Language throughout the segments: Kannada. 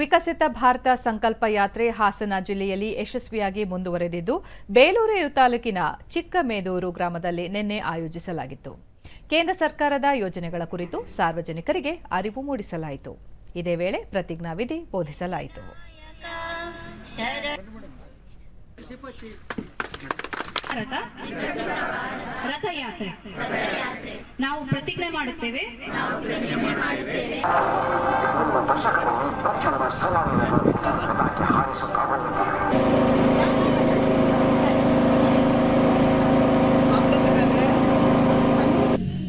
ವಿಕಸಿತ ಭಾರತ ಸಂಕಲ್ಪ ಯಾತ್ರೆ ಹಾಸನ ಜಿಲ್ಲೆಯಲ್ಲಿ ಯಶಸ್ವಿಯಾಗಿ ಮುಂದುವರೆದಿದ್ದು ಬೇಲೂರು ತಾಲೂಕಿನ ಚಿಕ್ಕಮೇದೂರು ಗ್ರಾಮದಲ್ಲಿ ನಿನ್ನೆ ಆಯೋಜಿಸಲಾಗಿತ್ತು. ಕೇಂದ್ರ ಸರ್ಕಾರದ ಯೋಜನೆಗಳ ಕುರಿತು ಸಾರ್ವಜನಿಕರಿಗೆ ಅರಿವು ಮೂಡಿಸಲಾಯಿತು. ಇದೇ ವೇಳೆ ಪ್ರತಿಜ್ಞಾವಿಧಿ ಬೋಧಿಸಲಾಯಿತು. ರಥಯಾತ್ರೆ ನಾವು ಪ್ರತಿಜ್ಞೆ ಮಾಡುತ್ತೇವೆ.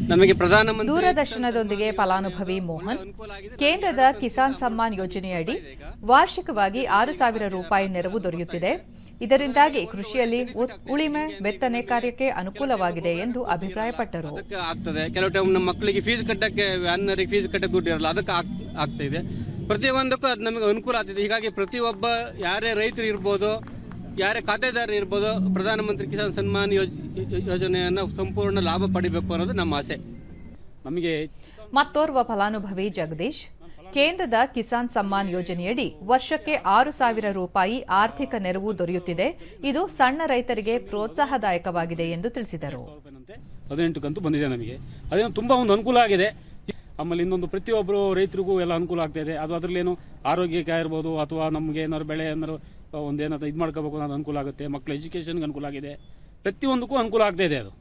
ನಮಗೆ ಪ್ರಧಾನಮಂತ್ರಿ ದೂರದರ್ಶನದೊಂದಿಗೆ ಫಲಾನುಭವಿ ಮೋಹನ್ ಕೇಂದ್ರದ ಕಿಸಾನ್ ಸಮ್ಮಾನ್ ಯೋಜನೆಯಡಿ ವಾರ್ಷಿಕವಾಗಿ ಆರು ಸಾವಿರ ರೂಪಾಯಿ ನೆರವು ದೊರೆಯುತ್ತಿದೆ. ಇದರಿಂದಾಗಿ ಕೃಷಿಯಲ್ಲಿ ಉಳಿಮೆ ಬೆತ್ತನೆ ಕಾರ್ಯಕ್ಕೆ ಅನುಕೂಲವಾಗಿದೆ ಎಂದು ಅಭಿಪ್ರಾಯಪಟ್ಟರು. ಕೆಲವು ಟೈಮ್ ನಮ್ಮ ಮಕ್ಕಳಿಗೆ ಫೀಸ್ ಕಟ್ಟಕ್ಕೆ ವ್ಯಾನ್ನರಿಗೆ ಫೀಸ್ ಕಟ್ಟಕ್ಕೆ ದುಡ್ಡಿರಲ್ಲ ಅದಕ್ಕೆ ಆಗ್- ಆಗ್ತಾ ಇದೆ. ಪ್ರತಿಯೊಂದಕ್ಕೂ ಅದು ನಮಗೆ ಅನುಕೂಲ ಆಗ್ತಿದೆ. ಹೀಗಾಗಿ ಪ್ರತಿಯೊಬ್ಬ ಯಾರೇ ರೈತರು ಇರ್ಬೋದು ಯಾರೇ ಖಾತೆದಾರರು ಇರ್ಬೋದು ಪ್ರಧಾನಮಂತ್ರಿ ಕಿಸಾನ್ ಸನ್ಮಾನ್ ಯೋಜ್ ಯೋಜನೆಯನ್ನು ಸಂಪೂರ್ಣ ಲಾಭ ಪಡಿಬೇಕು ಅನ್ನೋದು ನಮ್ಮ ಆಸೆ. ನಮಗೆ ಮತ್ತೋರ್ವ ಫಲಾನುಭವಿ ಜಗದೀಶ್ ಕೇಂದ್ರದ ಕಿಸಾನ್ ಸಮ್ಮಾನ್ ಯೋಜನೆಯಡಿ ವರ್ಷಕ್ಕೆ ಆರು ಸಾವಿರ ರೂಪಾಯಿ ಆರ್ಥಿಕ ನೆರವು ದೊರೆಯುತ್ತಿದೆ. ಇದು ಸಣ್ಣ ರೈತರಿಗೆ ಪ್ರೋತ್ಸಾಹದಾಯಕವಾಗಿದೆ ಎಂದು ತಿಳಿಸಿದರು. ಹದಿನೆಂಟು ಕಂತು ಬಂದಿದೆ ನಮಗೆ. ಅದೇನು ತುಂಬ ಒಂದು ಅನುಕೂಲ ಆಗಿದೆ. ಆಮೇಲೆ ಇನ್ನೊಂದು ಪ್ರತಿಯೊಬ್ಬರು ರೈತರಿಗೂ ಎಲ್ಲ ಅನುಕೂಲ ಆಗ್ತಾ ಇದೆ. ಅದು ಅದರಲ್ಲೇನು ಆರೋಗ್ಯಕ್ಕೆ ಇರ್ಬೋದು ಅಥವಾ ನಮಗೆ ಏನಾದ್ರು ಬೆಳೆ ಏನಾದ್ರು ಒಂದೇನಾದ್ರು ಇದು ಮಾಡ್ಕೋಬೇಕು ಅನ್ನೋದು ಅನುಕೂಲ ಆಗುತ್ತೆ. ಮಕ್ಕಳ ಎಜುಕೇಷನ್ಗೆ ಅನುಕೂಲ ಆಗಿದೆ. ಪ್ರತಿಯೊಂದಕ್ಕೂ ಅನುಕೂಲ ಆಗ್ತಾ ಇದೆ ಅದು.